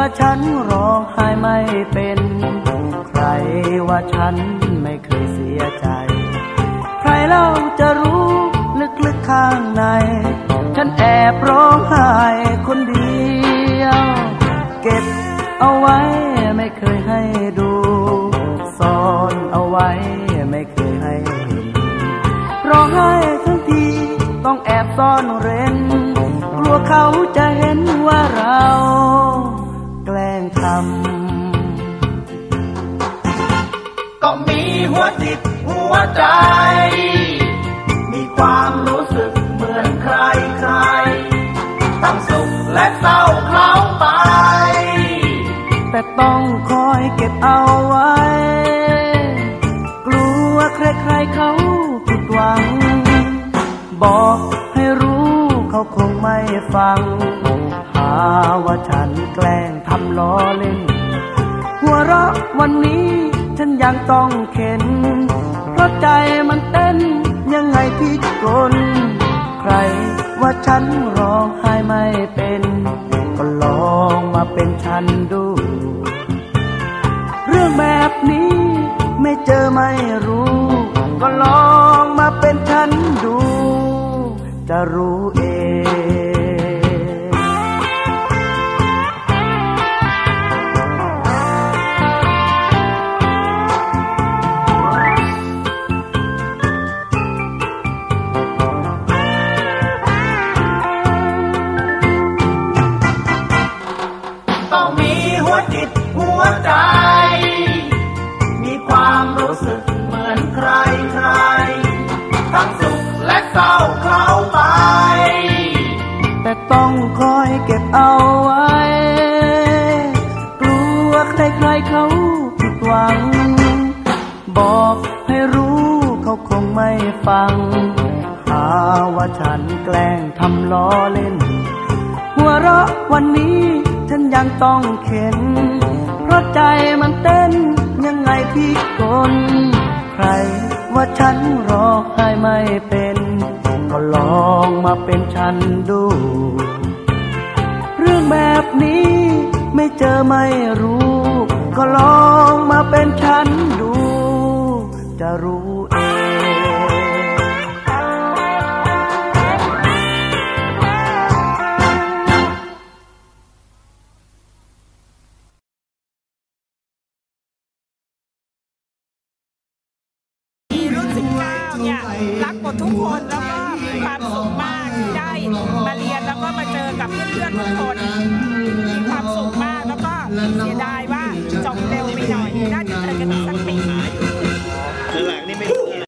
่าฉันร้องไห้ไม่เป็น ใครว่าฉันไม่เคยเสียใจ ใครเล่าจะรู้ลึกๆข้างใน ฉันแอบร้องไห้คนเดียว เก็บเอาไว้ไม่เคยให้ดูซ่อนเอาไว้ไม่เคยให้เห็นร้องไห้ทั้งทีต้องแอบซ่อนเร้น กลัวเขาจะเห็นว่าเรา ทำก็มีหัวจิตหัวใจ มีความรู้สึกเหมือนใครใครทั้งสุขและเศร้าเคล้าไป แต่ต้องคอยเก็บเอาไว้ กลัวใครๆเขาผิดหวัง บอกให้รู้เขาคงไม่ฟังาว่าฉันแกล้งทำล้อเล่น หัวเราะวันนี้ฉันยังต้องเข็น เพราะใจมันเต้นยังไงพิกล ใครว่าฉันร้องไห้ไม่เป็น ก็ลองมาเป็นฉันดู เรื่องแบบนี้ไม่เจอไม่รู้ ก็ลองมาเป็น จิตหัวใจ มีความรู้สึกเหมือนใครใคร ทั้งสุขและเศร้าเคล้าไป แต่ต้องคอยเก็บเอาไว้ กลัวใครๆเขาผิดหวัง บอกให้รู้เขาคงไม่ฟัง หาว่าฉันแกล้งทำล้อเล่น หัวเราะวันนี้ ฉันยังต้องเข็น เพราะใจมันเต้นยังไงพี่กลใครว่าฉันร้องไห้ไม่เป็น ก็ลองมาเป็นฉันดู เรื่องแบบนี้ไม่เจอไม่รู้ ก็ลองมาเป็นฉันดู จะรู้เอง เนี่ย รักหมดทุกคนแล้วก็มีความสุขมากที่ได้มาเรียนแล้วก็มาเจอกับเพื่อนๆทุกคนมีความสุขมากแล้วก็เสีย